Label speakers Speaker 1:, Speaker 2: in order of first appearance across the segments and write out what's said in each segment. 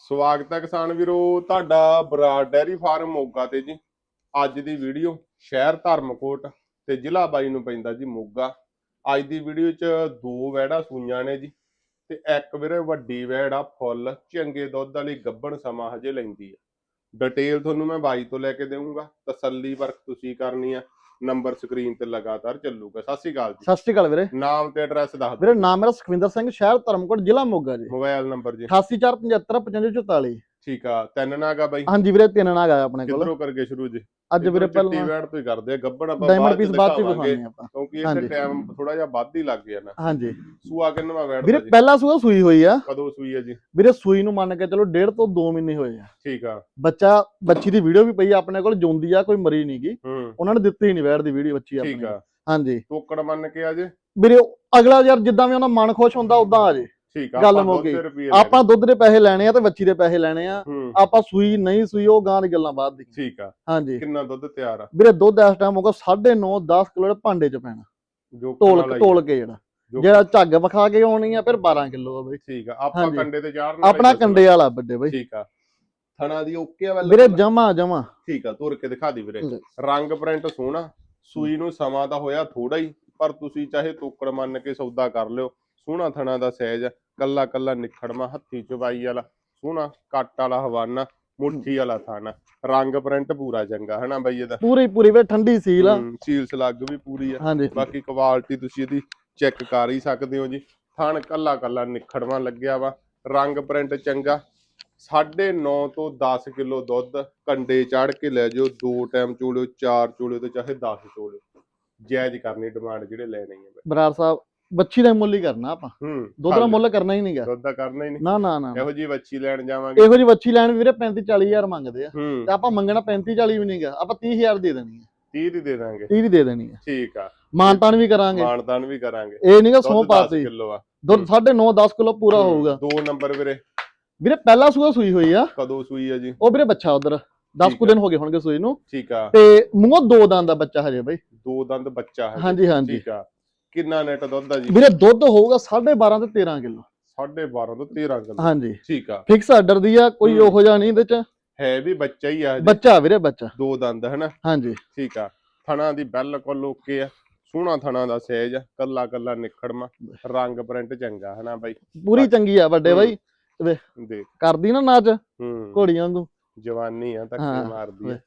Speaker 1: ਸਵਾਗਤ ਹੈ ਕਿਸਾਨ ਵੀਰੋ, ਤੁਹਾਡਾ ਬਰਾੜ ਡੈਰੀ ਫਾਰਮ ਮੋਗਾ ਤੇ ਜੀ। ਅੱਜ ਦੀ ਵੀਡੀਓ ਸ਼ਹਿਰ ਧਰਮਕੋਟ ਤੇ ਜ਼ਿਲ੍ਹਾ ਬਾਈ ਨੂੰ ਪੈਂਦਾ ਜੀ ਮੋਗਾ। ਅੱਜ ਦੀ ਵੀਡੀਓ 'ਚ ਦੋ ਵੈੜਾ ਸੂਈਆਂ ਨੇ ਜੀ ਤੇ ਇੱਕ ਵੀਰੇ ਵੱਡੀ ਵੈੜ ਆ ਫੁੱਲ, ਚੰਗੇ ਦੁੱਧ ਵਾਲੀ ਗੱਭਣ ਸਮਾਂ ਹਜੇ ਲੈਂਦੀ ਆ। ਡਿਟੇਲ ਤੁਹਾਨੂੰ ਮੈਂ ਬਾਈ ਤੋਂ ਲੈ ਕੇ ਦੇਵਾਂਗਾ ਤਸੱਲੀ ਵਰਕ ਤੁਸੀਂ ਕਰਨੀ ਆ। ਨੰਬਰ ਸਕਰੀਨ ਤੇ ਲਗਾਤਾਰ ਚੱਲੂਗਾ। ਸਤਿ ਸ਼੍ਰੀ ਅਕਾਲ ਜੀ।
Speaker 2: ਸਤਿ ਸ਼੍ਰੀ ਅਕਾਲ ਵੀਰੇ।
Speaker 1: ਨਾਮ ਤੇ ਐਡਰੈਸ ਦੱਸ ਦਿਓ।
Speaker 2: ਵੀਰੇ ਨਾਮ ਮੇਰਾ ਸੁਖਵਿੰਦਰ ਸਿੰਘ ਸ਼ਹਿਰ ਧਰਮਕੋਟ ਜ਼ਿਲ੍ਹਾ ਮੋਗਾ ਜੀ।
Speaker 1: ਮੋਬਾਈਲ ਨੰਬਰ ਜੀ।
Speaker 2: 88755544
Speaker 1: ਠੀਕ ਆ ਤਿੰਨ ਨਾਗਾ ਬਾਈ।
Speaker 2: ਹਾਂਜੀ ਵੀਰੇ ਤਿੰਨ ਨਾਗ ਆਪਣੇ ਕੋਲ।
Speaker 1: ਕਿੱਧਰੋਂ ਕਰਗੇ ਸ਼ੁਰੂ ਜੀ?
Speaker 2: ਅੱਜ ਵੀਰੇ
Speaker 1: ਚਿੱਟੀ
Speaker 2: ਪਹਿਲਾਂ
Speaker 1: ਵੈੜ ਤੋਂ ਹੀ ਕਰਦੇ ਆ ਗੱਬੜ ਆਪਾਂ
Speaker 2: ਡਾਇਮੰਡ ਪੀਸ ਬਾਅਦ ਚ ਵਿਖਾਉਂਦੇ ਆਪਾਂ।
Speaker 1: ਕਿਉਂਕਿ ਇੱਥੇ। ਟਾਈਮ ਥੋੜਾ ਜਿਹਾ ਵੱਧ ਹੀ ਲੱਗ ਗਿਆ ਨਾ।
Speaker 2: ਹਾਂਜੀ।
Speaker 1: ਸੂਆ ਕਿੰਨਵਾ ਵੈੜ
Speaker 2: ਵੀਰੇ ਪਹਿਲਾ ਸੂਆ ਸੂਈ ਹੋਈ ਆ।
Speaker 1: ਕਦੋਂ ਸੂਈ ਹੈ ਜੀ?
Speaker 2: ਵੀਰੇ ਸੂਈ ਨੂੰ ਮੰਨ ਕੇ ਚਲੋ ਡੇਢ ਤੋਂ 2 ਮਹੀਨੇ ਹੋਏ ਆ।
Speaker 1: ਠੀਕ ਆ।
Speaker 2: ਬੱਚਾ ਬੱਚੀ ਦੀ ਵੀਡੀਓ ਵੀ ਪਈ ਆ ਆਪਣੇ ਕੋਲ ਜੁੰਦੀ ਆ ਕੋਈ ਮਰੀ ਨਹੀਂਗੀ
Speaker 1: ਹੂੰ।
Speaker 2: ਉਹਨਾਂ ਨੇ ਦਿੱਤੀ ਨਹੀਂ ਵੈੜ ਦੀ ਵੀਡੀਓ ਬੱਚੀ
Speaker 1: ਠੀਕ
Speaker 2: ਆਪਣੀ
Speaker 1: ਆ।
Speaker 2: ਹਾਂਜੀ।
Speaker 1: ਟੋਕੜ ਮੰਨ ਕੇ ਆ ਜੇ?
Speaker 2: ਵੀਰੇ ਅਗਲਾ ਯਾਰ ਜਿੱਦਾਂ ਵੀ ਉਹਨਾਂ ਮਨ ਖੁਸ਼ ਹੁੰਦਾ ਉਦਾਂ ਆ ਜੇ।
Speaker 1: ਠੀਕ ਆ
Speaker 2: ਗੱਲ
Speaker 1: ਆਪਾਂ
Speaker 2: ਮੁੱਕ ਗਈ। ਆਪਾਂ ਦੁੱਧ ਦੇ ਪੈਸੇ ਲੈਣੇ ਆ ਤੇ ਬੱਚੀ ਦੇ ਪੈਸੇ ਲੈਣੇ ਆ। ਆਪਾਂ ਸੂਈ ਨਹੀਂ ਸੂਈ ਉਹ ਗਾਂ ਦੀ ਗੱਲਾਂ ਬਾਅਦ ਦੀ
Speaker 1: ਠੀਕ ਆ।
Speaker 2: ਹਾਂਜੀ।
Speaker 1: ਕਿੰਨਾ ਦੁੱਧ ਤਿਆਰ ਆ?
Speaker 2: ਵੀਰੇ ਦੁੱਧ ਇਸ ਟਾਈਮ ਹੋਗਾ 9.5 10 ਕਿਲੋ ਭਾਂਡੇ ਚ ਪੈਣਾ।
Speaker 1: ਜੋ
Speaker 2: ਢੋਲ ਢੋਲ ਕੇ ਜਿਹੜਾ। ਜਿਹੜਾ ਝੱਗ ਵਿਖਾ ਕੇ ਆਉਣੀ ਆ ਫਿਰ 12 ਕਿਲੋ ਆ ਬਈ।
Speaker 1: ਠੀਕ ਆ ਆਪਾਂ। ਕੰਡੇ ਤੇ ਚਾੜਨਾ
Speaker 2: ਆਪਣਾ ਕੰਡੇ ਵਾਲਾ ਵੱਡੇ ਬਈ।
Speaker 1: ਠੀਕ ਆ। ਥਣਾ ਦੀ ਓਕੇ ਆ
Speaker 2: ਵੀਰੇ ਜਮਾ ਜਮਾ।
Speaker 1: ਠੀਕ ਆ ਤੁਰ ਕੇ ਦਿਖਾ ਦੀ ਵੀਰੇ। ਰੰਗ ਪ੍ਰਿੰਟ ਸੋਹਣਾ। ਸੂਈ ਨੂੰ ਸਮਾਂ ਤਾਂ ਹੋਇਆ ਥੋੜਾ ਹੀ ਪਰ ਤੁਸੀਂ ਚਾਹੇ ਤੋਕੜ ਮੰਨ ਕੇ ਸੌਦਾ ਕਰ ਲਿਓ। ਸੋਹਣਾ ਥਣਾ ਦਾ ਸਾਈਜ਼ ਕੱਲਾ ਕੱਲਾ ਨਿਖੜਮਾ ਹੱਥੀ ਚਵਾਈ ਵਾਲਾ ਸੋਹਣਾ ਕੱਟ ਵਾਲਾ ਹਵਾਨਾ ਮੁੱਠੀ ਵਾਲਾ ਥਾਣਾ ਰੰਗ ਪ੍ਰਿੰਟ ਪੂਰਾ ਚੰਗਾ ਹਨਾ ਬਈ ਇਹਦਾ?
Speaker 2: ਪੂਰੀ ਪੂਰੀ ਵੇ ਠੰਡੀ ਸੀਲ ਆ।
Speaker 1: ਹੂੰ, ਸੀਲ ਸਲੱਗ ਵੀ ਪੂਰੀ ਆ। ਬਾਕੀ ਕੁਆਲਿਟੀ ਤੁਸੀਂ ਇਹਦੀ ਚੈੱਕ ਕਰ ਹੀ ਸਕਦੇ ਹੋ ਜੀ। ਥਣ ਕੱਲਾ ਕੱਲਾ ਨਿਖੜਵਾ ਲੱਗਿਆ ਵਾ ਰੰਗ ਪ੍ਰਿੰਟ ਚੰਗਾ। 9.5 ਤੋਂ 10 ਕਿਲੋ ਦੁੱਧ ਕੰਡੇ ਚੜ ਕੇ ਲੈ ਜਾਓ ਦੋ ਟਾਈਮ ਚੋਲਿਓ ਚਾਰ ਚੋਲਿਓ ਤੇ ਚਾਹੇ 10 ਚੋਲਿਓ। ਜਾਇਜ਼ ਕਰਨੀ ਡਿਮਾਂਡ ਜਿਹੜੇ ਲੈਣੇ ਆ
Speaker 2: ਬਰਾੜ ਸਾਹਿਬ ਬੱਚੀ ਦਾ ਮੁੱਲ ਹੀ ਕਰਨਾ ਆਪਾਂ।
Speaker 1: ਹੂੰ
Speaker 2: ਦੁੱਧ ਦਾ ਮੁੱਲ ਕਰਨਾ ਹੀ ਨਹੀਂਗਾ।
Speaker 1: ਦੁੱਧ ਦਾ ਕਰਨਾ ਹੀ ਨਹੀਂ।
Speaker 2: ਨਾ ਨਾ ਨਾ
Speaker 1: ਇਹੋ ਜੀ ਬੱਚੀ ਲੈਣ ਜਾਵਾਂਗੇ।
Speaker 2: ਇਹੋ ਜੀ ਬੱਚੀ ਲੈਣ ਵੀਰੇ 35 40 ਹਜ਼ਾਰ ਮੰਗਦੇ ਆ।
Speaker 1: ਹੂੰ।
Speaker 2: ਤੇ ਆਪਾਂ ਮੰਗਣਾ 35 40 ਵੀ ਨਹੀਂਗਾ ਆਪਾਂ 30 ਹਜ਼ਾਰ ਦੇ ਦੇਣੀ ਆ।
Speaker 1: 30 ਦੀ ਦੇ ਦਾਂਗੇ।
Speaker 2: 30 ਦੀ ਦੇ ਦੇਣੀ ਆ।
Speaker 1: ਠੀਕ ਆ।
Speaker 2: ਮਾਨਤਾਨ ਵੀ ਕਰਾਂਗੇ।
Speaker 1: ਮਾਨਦਾਨ ਵੀ ਕਰਾਂਗੇ।
Speaker 2: ਇਹ ਨਹੀਂਗਾ ਸੌ
Speaker 1: ਦੁੱਧ 10
Speaker 2: ਪਾਤੀ
Speaker 1: ਕਿਲੋ ਆ।
Speaker 2: ਦੁੱਧ 9.5 10 ਕਿਲੋ ਪੂਰਾ
Speaker 1: ਹੂੰ,
Speaker 2: ਹੋਊਗਾ।
Speaker 1: ਦੋ ਨੰਬਰ ਵੀਰੇ।
Speaker 2: ਵੀਰੇ ਪਹਿਲਾ ਸੂਆ ਸੂਈ ਹੋਈ ਆ।
Speaker 1: ਕਦੋਂ ਸੂਈ ਆ ਜੀ?
Speaker 2: ਉਹ ਵੀਰੇ ਬੱਚਾ ਉਧਰ। 10
Speaker 1: ਠੀਕ
Speaker 2: ਕੁ। ਦਿਨ ਹੋ ਗਏ ਹੋਣਗੇ ਸੂਈ ਨੂੰ।
Speaker 1: ਠੀਕ ਆ।
Speaker 2: ਤੇ ਮੂੰਹੋਂ ਦੋ ਦੰਦ ਦਾ ਬੱਚਾ ਹਜੇ ਬਈ।
Speaker 1: ਦੋ ਦੰਦ ਬੱਚਾ ਹੈ
Speaker 2: ਹਾਂਜੀ ਹਾਂਜੀ।
Speaker 1: ਠੀਕ ਆ। ਕਿੰਨਾ ਨੈਟ ਦੁੱਧ ਆ ਜੀ?
Speaker 2: ਵੀਰੇ ਦੁੱਧ ਹੋਊਗਾ 12.5 ਤੇ 13 ਕਿਲੋ।
Speaker 1: 12.5 ਤੋਂ 13 ਕਿਲੋ।
Speaker 2: ਹਾਂਜੀ।
Speaker 1: ਠੀਕ ਆ।
Speaker 2: ਫਿਕਸ ਆਰਡਰ ਦੀ ਆ ਕੋਈ। ਉਹੋ ਜਿਹਾ ਨਹੀਂ ਇਹਦੇ ਚ।
Speaker 1: ਹੈ ਵੀ ਬੱਚਾ ਹੀ ਆ ਜੀ
Speaker 2: ਬੱਚਾ ਵੀਰੇ ਬੱਚਾ।
Speaker 1: ਦੋ ਦੰਦ ਹਨਾ?
Speaker 2: ਹਾਂਜੀ।
Speaker 1: ਠੀਕ ਆ। ਥਣਾ ਦੀ ਬਿਲਕੁਲ ਓਕੇ ਆ। ਸੋਹਣਾ ਥਣਾ ਦਾ ਸਾਈਜ਼ ਆ ਕੱਲਾ ਕੱਲਾ ਨਿਖੜਮਾ। ਰੰਗ ਪ੍ਰਿੰਟ ਚੰਗਾ ਹਨਾ ਬਾਈ?
Speaker 2: ਪੂਰੀ ਚੰਗੀ ਆ ਵੱਡੇ। ਬਾਈ।
Speaker 1: ਦੇ
Speaker 2: ਕਰਦੀ ਨਾ ਨਾਚ ਘੋੜੀਆਂ ਨੂੰ
Speaker 1: ਜਵਾਨੀ ਆ
Speaker 2: ਹਾਂ,
Speaker 1: ਮਾਰਦੀ ਆ।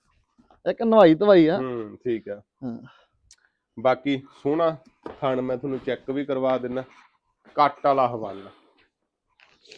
Speaker 2: ਇੱਕ ਨਵਾਈ ਧਵਾਈ ਆ।
Speaker 1: ਹੂੰ ਠੀਕ ਆ।
Speaker 2: ਹਾਂ।
Speaker 1: ਬਾਕੀ ਸੋਹਣਾ ਥਣ ਮੈਂ ਤੁਹਾਨੂੰ ਚੈੱਕ ਵੀ ਕਰਵਾ ਦਿੰਨਾ। ਕੱਟ ਵਾਲਾ ਹਵਾਲਾ।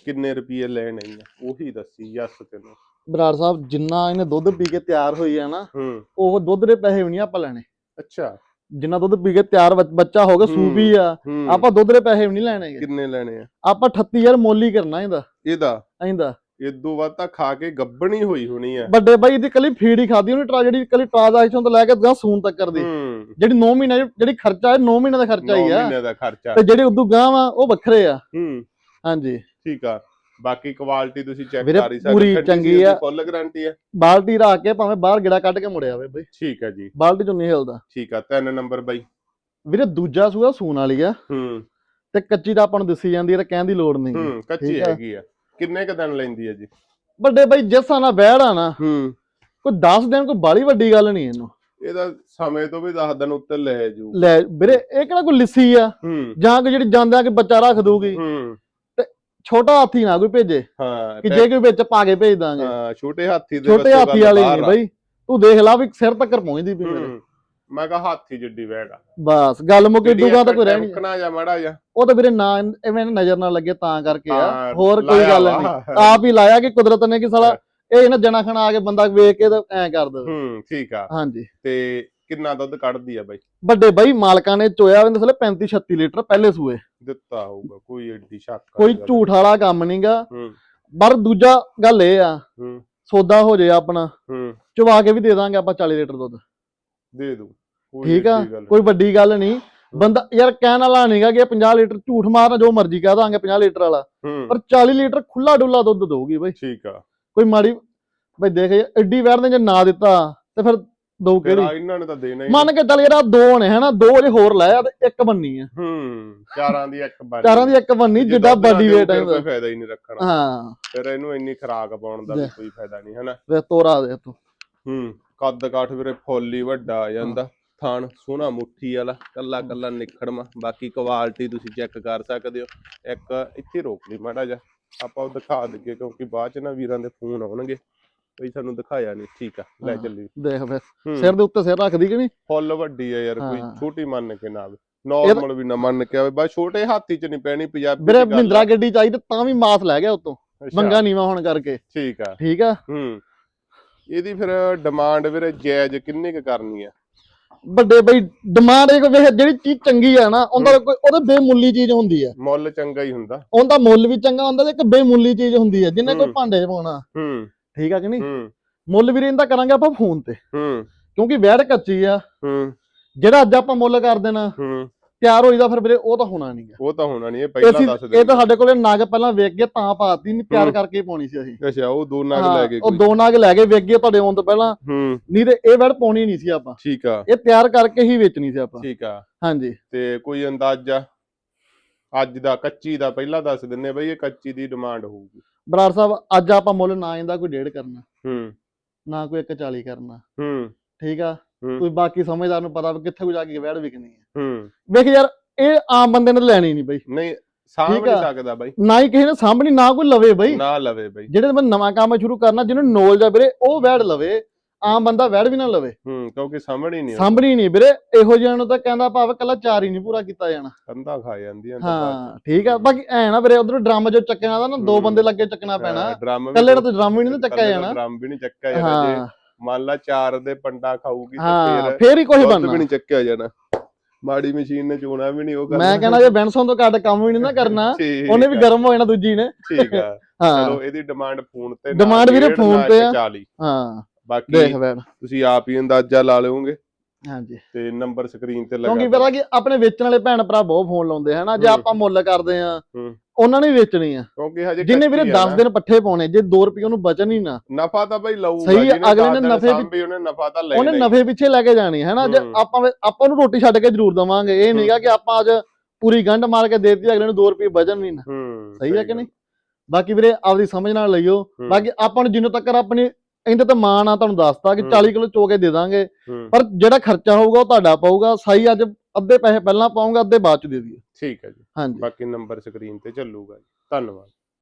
Speaker 1: ਕਿੰਨੇ ਰੁਪਏ ਲੈਣੇ ਆ? ਉਹੀ ਦੱਸੀ ਯਸ ਤੈਨੂੰ।
Speaker 2: ਬਰਾੜ ਸਾਹਿਬ ਜਿੰਨਾ ਇਹਨੇ ਦੁੱਧ ਪੀ ਕੇ ਤਿਆਰ ਹੋਈ ਆ ਨਾ
Speaker 1: ਹੂੰ।
Speaker 2: ਉਹ ਦੁੱਧ ਦੇ ਪੈਸੇ ਵੀ ਨਹੀਂ ਆਪਾਂ ਲੈਣੇ।
Speaker 1: ਅੱਛਾ।
Speaker 2: ਜਿੰਨਾ ਦੁੱਧ ਪੀ ਕੇ ਤਿਆਰ ਬੱਚ- ਹੋ ਗਿਆ। ਸੂਪੀ ਆ ਆਪਾਂ ਦੁੱਧ ਦੇ ਪੈਸੇ ਵੀ ਨਹੀਂ ਲੈਣੇ।
Speaker 1: ਕਿੰਨੇ ਲੈਣੇ ਆ?
Speaker 2: ਆਪਾਂ 38000 ਮੁੱਲ ਕਰਨਾ ਇਹਦਾ।
Speaker 1: ਇਹਦਾ?
Speaker 2: ਇਹਦਾ।
Speaker 1: ਇਦੋਂ ਵੱਧ ਤਾਂ ਖਾ ਕੇ ਗੱਬਣੀ ਹੋਈ ਹੋਣੀ ਆ।
Speaker 2: ਵੱਡੇ ਬਾਈ ਦੀ ਕੱਲੀ ਫੀਡ ਹੀ ਖਾਦੀ ਉਹਨੇ ਟਰਾ ਜਿਹੜੀ ਕੱਲੀ ਟ੍ਰਾਂਜੈਕਸ਼ਨ ਤੋਂ ਲੈ ਕੇ ਗਾਂ ਸੂਨ ਤੱਕ ਕਰਦੀ
Speaker 1: ਹੂੰ।
Speaker 2: ਜਿਹੜੀ 9 ਮਹੀਨੇ ਜਿਹੜੀ ਖਰਚਾ ਹੈ 9 ਮਹੀਨੇ ਦਾ ਖਰਚਾ ਹੀ ਆ।
Speaker 1: ਮਹੀਨੇ ਦਾ ਖਰਚਾ।
Speaker 2: ਤੇ ਜਿਹੜੇ ਉਦੋਂ ਗਾਂ ਵਾ ਉਹ ਵੱਖਰੇ ਆ।
Speaker 1: ਹੂੰ।
Speaker 2: ਹਾਂਜੀ।
Speaker 1: ਠੀਕ ਆ। ਬਾਕੀ ਕੁਆਲਿਟੀ ਤੁਸੀਂ ਚੈੱਕ ਕਰ ਹੀ ਸਕਦੇ
Speaker 2: ਪੂਰੀ ਚੰਗੀ
Speaker 1: ਦੀ
Speaker 2: ਆ।
Speaker 1: ਫੁੱਲ ਗਾਰੰਟੀ ਆ।
Speaker 2: ਬਾਲਟੀ ਰੱਖ ਕੇ ਭਾਵੇਂ ਬਾਹਰ ਗੇੜਾ ਕੱਢ ਕੇ ਮੁੜਿਆ ਵੇ ਬਈ।
Speaker 1: ਠੀਕ ਆ ਜੀ।
Speaker 2: ਬਾਲਟੀ ਚੋਂ ਨਹੀਂ ਹਿਲਦਾ।
Speaker 1: ਠੀਕ ਆ ਤਿੰਨ ਨੰਬਰ ਬਾਈ।
Speaker 2: ਵੀਰੇ ਦੂਜਾ ਸੂਆ ਸੂਣ ਵਾਲੀ ਆ।
Speaker 1: ਹੂੰ।
Speaker 2: ਤੇ ਕੱਚੀ ਤਾਂ ਆਪਾਂ ਨੂੰ ਦੱਸੀ ਜਾਂਦੀ ਹੈ ਤੇ ਕਹਿਣ ਦੀ ਲੋੜ ਨਹੀਂ।
Speaker 1: ਹੂੰ ਕੱਚੀ
Speaker 2: ਆ।
Speaker 1: ਹੈਗੀ ਆ। ਕਿੰਨੇ ਕ ਦਿਨ ਲੈਂਦੀ ਆ ਜੀ?
Speaker 2: ਵੱਡੇ ਬਾਈ ਜਿਸਾਂ ਨਾਲ ਬਹਿੜ ਨਾ
Speaker 1: ਹੂੰ।
Speaker 2: ਕੋਈ 10 ਦਿਨ ਕੋਈ ਬਾਲੀ ਵੱਡੀ ਗੱਲ ਨਹੀਂ ਇਹਨੂੰ।
Speaker 1: ਇਹਦਾ ਸਮੇਂ ਤੋਂ ਵੀ 10 ਦਿਨ ਉੱਤੇ ਲੈ ਜੂ।
Speaker 2: ਲੈ ਵੀਰੇ ਇਹ ਕਿਹੜਾ ਕੋਈ ਲਿੱਸੀ ਆ?
Speaker 1: ਹੂੰ।
Speaker 2: ਜਾਂ ਕਿ ਜਿਹੜੀ ਜਾਂਦਿਆਂ ਕਿ ਬੱਚਾ ਰੱਖ ਦੂਗੀ।
Speaker 1: ਹੂੰ।
Speaker 2: ਛੋਟਾ ਹਾਥੀ ਨਾ ਕੋਈ ਭੇਜੇ।
Speaker 1: ਹਾਂ
Speaker 2: ਕਿ ਜੇ ਕੋਈ ਵਿੱਚ ਪਾ ਕੇ ਭੇਜ ਦਾਂਗੇ।
Speaker 1: ਹਾਂ ਛੋਟੇ ਹਾਥੀ ਦੇ
Speaker 2: ਛੋਟੇ ਹਾਥੀ ਵਾਲੀ ਨਹੀਂ। ਬਾਈ। ਤੂੰ ਦੇਖ ਲਾ ਵੀ ਸਿਰ ਤੱਕ ਪਹੁੰਚਦੀ ਪਈ ਮੇਰੇ।
Speaker 1: ਹੂੰ ਮੈਂ ਕਿਹਾ ਹਾਥੀ ਜਿੱਡੀ ਵੈੜ ਆ।
Speaker 2: ਬਸ ਗੱਲ ਮੁੱਕ ਦੂਗਾ ਤਾਂ ਕੋਈ ਰਹਿਣੀ
Speaker 1: ਟਮਕਣਾ ਜਾਂ ਮੜਾ ਜਾਂ
Speaker 2: ਉਹ ਤਾਂ ਵੀਰੇ ਨਾ ਐਵੇਂ ਨਜ਼ਰ ਨਾ ਲੱਗੇ ਤਾਂ ਕਰਕੇ ਆ। ਹੋਰ ਕੋਈ ਗੱਲ। ਨਹੀਂ। ਆਪ ਹੀ ਲਾਇਆ ਕਿ ਕੁਦਰਤ ਨੇ ਕਿ ਸਾਲਾ ਇਹ ਨਾ ਜਣਾ ਖਣਾ ਆ ਕੇ ਬੰਦਾ ਵੇਖ ਕੇ ਤਾਂ ਐ ਕਰ ਦੇ
Speaker 1: ਹੂੰ ਠੀਕ ਆ।
Speaker 2: ਹਾਂਜੀ।
Speaker 1: ਤੇ ਕਿੰਨਾ ਦੁੱਧ ਕੱਢਦੀ ਆ ਬਾਈ?
Speaker 2: ਵੱਡੇ ਬਾਈ ਮਾਲਕਾਂ ਨੇ ਚੋਇਆ ਵੀ ਥਲੇ 35 36 ਲੀਟਰ ਪਹਿਲੇ ਸੂਏ।
Speaker 1: ਦਿੱਤਾ ਹੋਊਗਾ ਕੋਈ ਏਡੀ ਸ਼ੱਕ
Speaker 2: ਕੋਈ ਝੂਠ ਵਾਲਾ ਕੰਮ ਨਹੀਂਗਾ
Speaker 1: ਹੂੰ।
Speaker 2: ਪਰ ਦੂਜਾ ਗੱਲ ਇਹ ਆ
Speaker 1: ਹੂੰ।
Speaker 2: ਸੌਦਾ ਹੋ ਜੇ ਆਪਣਾ।
Speaker 1: ਹੂੰ।
Speaker 2: ਚਵਾ ਕੇ ਵੀ ਦੇ ਦਾਂਗੇ ਆਪਾਂ 40 ਲੀਟਰ ਦੁੱਧ।
Speaker 1: ਦੇ ਦੂ।
Speaker 2: ਠੀਕ ਆ? ਕੋਈ ਵੱਡੀ ਗੱਲ ਨਹੀਂ। ਬੰਦਾ ਯਾਰ ਕਹਿਣ ਵਾਲਾ ਨਹੀਂਗਾ ਕਿ ਇਹ 50 ਲੀਟਰ ਝੂਠ ਮਾਰਨਾ ਜੋ ਮਰਜ਼ੀ ਕਹਿ ਦਾਂਗੇ 50 ਲੀਟਰ ਵਾਲਾ। ਪਰ 40 ਲੀਟਰ ਖੁੱਲਾ ਡੁੱਲਾ ਦੁੱਧ ਦਊਗੀ ਬਈ।
Speaker 1: ਠੀਕ ਆ।
Speaker 2: ਕੋਈ ਮਾੜੀ ਬਈ ਦੇਖ ਐਡੀ ਵੈਰ ਨੇ ਜੇ ਨਾ ਦਿੱਤਾ ਤੇ ਫਿਰ ਦੋ ਕਿਹੜੀ?
Speaker 1: ਆ ਇਹਨਾਂ ਨੇ ਤਾਂ ਦੇਣਾ ਹੀ
Speaker 2: ਮੰਨ ਕੇ ਚੱਲ ਯਾਰ ਆਹ ਦੋ ਨੇ ਹਨਾ? ਦੋ ਜੇ ਹੋਰ ਲੈ ਆ ਤੇ ਇੱਕ ਬੰਨੀ ਆ।
Speaker 1: ਹੂੰ ਚਾਰਾਂ ਦੀ ਇੱਕ ਬਣ
Speaker 2: ਚਾਰਾਂ ਦੀ ਇੱਕ ਬੰਨੀ ਜਿੱਡਾ ਵੱਡੀ ਵੇਟ ਹੈ
Speaker 1: ਕੋਈ ਫਾਇਦਾ ਹੀ ਨਹੀਂ ਰੱਖਣਾ।
Speaker 2: ਹਾਂ।
Speaker 1: ਫਿਰ ਇਹਨੂੰ ਇੰਨੀ ਖਰਾਕ ਪਾਉਣ ਦਾ। ਕੋਈ ਫਾਇਦਾ ਨਹੀਂ ਹਨਾ?
Speaker 2: ਵੇ ਤੋਰਾ ਦੇ ਤੂੰ
Speaker 1: ਹੂੰ ਕੱਦ ਕਾਠ ਵੀਰੇ ਫੁੱਲ ਹੀ ਵੱਡਾ ਆ ਜਾਂਦਾ। ਥਾਣ ਸੋਹਣਾ ਮੁੱਠੀ ਵਾਲਾ ਕੱਲਾ ਕੱਲਾ ਨਿਖੜਮਾ ਬਾਕੀ ਕੁਆਲਿਟੀ ਤੁਸੀਂ ਚੈੱਕ ਕਰ ਸਕਦੇ ਹੋ। ਇੱਕ ਇੱਥੇ ਰੋਕ ਲਈ ਮਾੜਾ ਜਿਹਾ ਆਪਾਂ ਉਹ ਦਿਖਾ ਦਈਏ ਕਿਉਂਕਿ ਬਾਅਦ ਚ ਨਾ ਵੀਰਾਂ ਦੇ ਫੋਨ ਆਉਣਗੇ ਬਈ ਸਾਨੂੰ ਦਿਖਾਇਆ ਨਹੀਂ ਠੀਕ ਆ ਲੈ। ਚੱਲੀ
Speaker 2: ਦੇਖ ਫਿਰ ਸਿਰ ਦੇ ਉੱਤੇ ਸਿਰ ਰੱਖਦੀ ਕਿ ਨਹੀਂ?
Speaker 1: ਫੁੱਲ ਵੱਡੀ ਆ ਯਾਰ ਕੋਈ। ਛੋਟੀ ਮੰਨ ਕੇ ਨਾ ਨਾਰਮਲ ਵੀ ਨਾ ਮੰਨ ਕੇ ਆਵੇ ਬਸ ਛੋਟੇ ਹਾਥੀ ਚ ਨਹੀਂ ਪੈਣੀ ਪੰਜਾਬੀ
Speaker 2: ਵੀਰੇ। ਮਹਿੰਦਰਾ ਗੱਡੀ ਚਾਹੀਦੀ ਤਾਂ ਵੀ ਮਾਸ ਲੈ ਗਿਆ ਉਤੋਂ ਮੰਗਾ ਨੀਵਾ ਹੋਣ ਕਰਕੇ।
Speaker 1: ਠੀਕ ਆ।
Speaker 2: ਠੀਕ ਆ?
Speaker 1: ਹੂੰ। ਇਹਦੀ ਫਿਰ ਡਿਮਾਂਡ ਵੀਰੇ ਜਾਇਜ਼ ਕਿੰਨੀ ਕੁ ਕਰਨੀ ਆ?
Speaker 2: ਵੱਡੇ ਬਈ ਡਿਮਾਂਡ ਇੱਕ ਵੇਖ ਜਿਹੜੀ ਚੀਜ਼ ਚੰਗੀ ਆ ਨਾ ਉਹਦਾ ਕੋਈ ਉਹਦੇ ਬੇਮੁੱਲੀ ਚੀਜ਼ ਹੁੰਦੀ ਆ।
Speaker 1: ਮੁੱਲ ਚੰਗਾ ਹੀ ਹੁੰਦਾ।
Speaker 2: ਉਹਦਾ ਮੁੱਲ ਵੀ ਚੰਗਾ ਹੁੰਦਾ ਤੇ ਇੱਕ ਬੇਮੁੱਲੀ ਚੀਜ਼ ਹੁੰਦੀ ਆ ਜਿੰਨੇ ਕੋਈ। ਭਾਂਡੇ 'ਚ ਪਾਉਣਾ।
Speaker 1: ਹੂੰ।
Speaker 2: ਠੀਕ ਆ ਕਿ ਨਹੀਂ?
Speaker 1: ਹੂੰ।
Speaker 2: ਮੁੱਲ ਵੀਰੇ ਇਹਦਾ ਕਰਾਂਗੇ ਆਪਾਂ ਫੋਨ ਤੇ।
Speaker 1: ਹੂੰ।
Speaker 2: ਕਿਉਂਕਿ ਵੈੜ ਕੱਚੀ ਆ।
Speaker 1: ਹੂੰ।
Speaker 2: ਜਿਹੜਾ ਅੱਜ ਆਪਾਂ ਮੁੱਲ ਕਰ ਦੇਣਾ।
Speaker 1: ਹੂੰ।
Speaker 2: ਤਿਆਰ ਹੋਈਦਾ ਫਿਰ ਵੀਰੇ ਉਹ ਤਾਂ ਹੋਣਾ ਨਹੀਂਗਾ
Speaker 1: ਉਹ ਤਾਂ ਹੋਣਾ ਨਹੀਂ ਇਹ
Speaker 2: ਇਹ
Speaker 1: ਪਹਿਲਾਂ ਦੱਸ
Speaker 2: ਇਹ
Speaker 1: ਦੇ
Speaker 2: ਤਾਂ ਸਾਡੇ ਕੋਲੇ ਨਗ ਪਹਿਲਾਂ ਵੇਖ ਕੇ ਤਾਂ ਪਾਤੀ ਨਹੀਂ ਤਿਆਰ। ਕਰਕੇ ਪਾਉਣੀ ਸੀ ਅਸੀਂ।
Speaker 1: ਅੱਛਾ ਉਹ ਦੋ ਨਗ ਲੈ ਕੇ
Speaker 2: ਉਹ ਦੋ ਨਗ ਲੈ ਕੇ ਵੇਖ ਗਏ ਤੁਹਾਡੇ ਆਉਣ ਤੋਂ ਪਹਿਲਾਂ। ਨਹੀਂ ਤੇ ਇਹ ਵੈੜ ਪਾਉਣੀ ਨਹੀਂ ਸੀ ਆਪਾਂ।
Speaker 1: ਠੀਕ ਆ।
Speaker 2: ਇਹ ਤਿਆਰ ਕਰਕੇ ਹੀ ਵੇਚਣੀ ਸੀ ਆਪਾਂ।
Speaker 1: ਠੀਕ ਆ।
Speaker 2: ਹਾਂਜੀ।
Speaker 1: ਤੇ ਕੋਈ ਅੰਦਾਜ਼ਾ? ਅੱਜ ਦਾ ਕੱਚੀ ਦਾ ਪਹਿਲਾਂ ਦੱਸ ਦਿੰਨੇ ਬਈ ਇਹ ਕੱਚੀ ਦੀ ਡਿਮਾਂਡ ਹੋਊਗੀ।
Speaker 2: ਬਰਾੜ ਸਾਹਿਬ ਅੱਜ ਆਪਾਂ ਮੁੱਲ ਨਾ ਇਹਦਾ ਕੋਈ ਡੇਢ ਕਰਨਾ।
Speaker 1: ਹੂੰ।
Speaker 2: ਨਾ ਕੋਈ 140 ਕਰਨਾ।
Speaker 1: ਹੂੰ।
Speaker 2: ਠੀਕ ਆ। ਕੋਈ ਬਾਕੀ ਸਮਝਦਾਰ ਨੂੰ ਪਤਾ ਵੀ ਕਿੱਥੇ ਕੋ ਜਾ ਕੇ ਵੈੜ ਵਿਕਣੀ ਹੈ
Speaker 1: ਹੂੰ।
Speaker 2: ਵੇਖ ਯਾਰ ਇਹ ਆਮ ਬੰਦੇ ਨੇ ਲੈਣੀ ਨਹੀਂ ਬਈ।
Speaker 1: ਨਹੀਂ ਸਾਂਭ ਨਹੀਂ। ਸਕਦਾ ਬਾਈ।
Speaker 2: ਨਾ ਹੀ ਕਿਸੇ ਨੇ ਸਾਂਭਣੀ ਨਾ ਕੋਈ ਲਵੇ ਬਈ।
Speaker 1: ਨਾ ਲਵੇ ਬਈ।
Speaker 2: ਜਿਹੜੇ ਮੈਂ ਨਵਾਂ ਕੰਮ ਸ਼ੁਰੂ ਕਰਨਾ ਜਿਹਨੂੰ ਨੌਲੇਜ ਆ ਵੀਰੇ ਉਹ ਵੈੜ ਲਵੇ। ਆਮ ਬੰਦਾ ਵੈੜ ਵੀ ਨਾ ਲਵੇ।
Speaker 1: ਹੂੰ ਕਿਉਂਕਿ ਸਾਂਭਣੀ ਨਹੀਂ
Speaker 2: ਸਾਂਭਣੀ ਨਹੀਂ ਵੀਰੇ। ਇਹੋ ਜਿਹਾ ਨੂੰ ਤਾਂ ਕਹਿੰਦਾ ਭਾਵੇਂ ਕੱਲਾ ਚਾਰ ਹੀ ਨਹੀਂ ਪੂਰਾ ਕੀਤਾ ਜਾਣਾ।
Speaker 1: ਕੰਧਾਂ ਖਾ ਜਾਂਦੀਆਂ
Speaker 2: ਹਾਂ ਠੀਕ ਆ। ਬਾਕੀ ਐ ਨਾ ਵੀਰੇ ਉਧਰੋਂ ਡਰਮ ਜੋ ਚੱਕਣਾ ਦਾ ਨਾ ਦੋ। ਬੰਦੇ ਲੱਗੇ ਚੱਕਣਾ। ਪੈਣਾ। ਕੱਲੇ ਨਾਲ ਤਾਂ ਡਰਮ ਵੀ ਨਹੀਂ ਨਾ ਚੱਕਿਆ ਜਾਣਾ।
Speaker 1: ਡਰਮ ਵੀ ਨਹੀਂ ਚੱਕਿਆ ਜਾਣਾ ਜੇ।
Speaker 2: ਹਾਂ।
Speaker 1: ਮੰਨ ਲਾ ਚਾਰ ਦੇ ਪੰਡਾ ਖਾਊਗੀ ਤੇ
Speaker 2: ਹਾਂ
Speaker 1: ਫੇਰ
Speaker 2: ਹੀ ਕੁਝ
Speaker 1: ਦੁੱਧ ਵੀ ਨਹੀਂ ਚੱਕਿਆ ਜਾਣਾ। ਮਾੜੀ ਮਸ਼ੀਨ ਨੇ ਚੋਣਾ ਵੀ ਨਹੀਂ ਉਹ ਕਰਨਾ।
Speaker 2: ਮੈਂ ਕਹਿੰਦਾ ਜੇ ਬੈਂਸਨ ਤੋਂ ਘੱਟ ਕੰਮ ਵੀ ਨਹੀਂ ਨਾ ਕਰਨਾ ਉਹਨੇ ਵੀ ਗਰਮ ਹੋ ਜਾਣਾ ਦੂਜੀ ਨੇ।
Speaker 1: ਠੀਕ ਆ। ਚਲੋ ਇਹਦੀ ਡਿਮਾਂਡ ਫੋਨ ਤੇ
Speaker 2: Demand ਵੀਰੇ phone ਤੇ ਆ।
Speaker 1: 40
Speaker 2: ਹਾਂ।
Speaker 1: ਬਾਕੀ ਤੁਸੀਂ ਆਪ ਹੀ ਅੰਦਾਜ਼ਾ ਲਾ ਲਓਗੇ।
Speaker 2: ਹਾਂਜੀ
Speaker 1: ਤੇ ਨੰਬਰ ਸਕਰੀਨ ਤੇ ਲਗਾ
Speaker 2: ਕਿਉਂਕਿ। ਪਤਾ ਕਿ ਆਪਣੇ ਵੇਚਣ ਵਾਲੇ ਭੈਣ ਭਰਾ ਬਹੁਤ ਫੋਨ ਲਾਉਂਦੇ ਹਨਾ ਜੇ। ਆਪਾਂ ਮੁੱਲ ਕਰਦੇ ਆ
Speaker 1: ਹੂੰ।
Speaker 2: ਉਹਨਾਂ ਨੇ ਵੇਚਣੀ ਆ
Speaker 1: ਕਿਉਂਕਿ ਹਜੇ
Speaker 2: ਜਿੰਨੇ ਵੀਰੇ
Speaker 1: ਕੱਚੀ ਆ
Speaker 2: 10
Speaker 1: ਨਾ।
Speaker 2: ਦਿਨ ਪੱਠੇ ਪਾਉਣੇ ਜੇ 2 ਰੁਪਏ ਉਹਨੂੰ ਬਚਣ ਹੀ ਨਾ
Speaker 1: ਨਫਾ ਤਾਂ ਬਈ ਲਊਗਾ
Speaker 2: ਸਹੀ ਆ, ਅਗਲੇ ਨੇ ਨਫੇ ਵੀ-
Speaker 1: ਉਹਨੇ ਨਫਾ ਤਾਂ ਲੈਣਾ
Speaker 2: ਉਹਨੇ। ਨਫੇ ਪਿੱਛੇ ਲੈ ਕੇ ਜਾਣੀ ਹੈ ਨਾ ਜੇ
Speaker 1: ਹੂੰ।
Speaker 2: ਆਪਾਂ ਵੇ- ਆਪਾਂ ਨੂੰ ਰੋਟੀ ਛੱਡ ਕੇ ਜ਼ਰੂਰ ਦਵਾਂਗੇ ਇਹ। ਨਹੀਂਗਾ ਕਿ ਆਪਾਂ ਅੱਜ ਪੂਰੀ ਗੰਢ ਮਾਰ ਕੇ ਦੇਤੀ ਅਗਲੇ ਨੂੰ 2 ਰੁਪਏ ਬਚਣ ਨਹੀਂ ਨਾ
Speaker 1: ਹੂੰ
Speaker 2: ਸਹੀ ਹੈ ਕਿ ਨਹੀਂ ਬਾਕੀ ਵੀਰੇ ਆਪਦੀ ਸਮਝ ਨਾਲ ਲਈਓ
Speaker 1: ਹੂੰ।
Speaker 2: ਬਾਕੀ ਆਪਾਂ ਨੂੰ ਜਿੰਨੇ ਤੱਕ ਆਪਣੀ ਇਹਦੇ ਤੇ ਮਾਣ ਆ ਤੁਹਾਨੂੰ ਦੱਸਤਾ ਕਿ
Speaker 1: ਹੂੰ।
Speaker 2: 40 ਕਿਲੋ ਚੋਕੇ ਦੇ ਦਾਂਗੇ। ਪਰ ਜਿਹੜਾ ਖਰਚਾ ਹੋਊਗਾ ਉਹ ਤੁਹਾਡਾ ਪਊਗਾ ਸਹੀ ਅੱਜ ਅੱਧੇ ਪੈਸੇ ਪਹਿਲਾਂ ਪਾਉਂਗਾ ਅੱਧੇ ਬਾਅਦ ਚ ਦੇ ਦਿਓ
Speaker 1: ਠੀਕ ਹੈ ਜੀ।
Speaker 2: ਹਾਂਜੀ।
Speaker 1: ਬਾਕੀ ਨੰਬਰ ਸਕਰੀਨ ਤੇ ਚੱਲੂਗਾ ਜੀ। ਧੰਨਵਾਦ।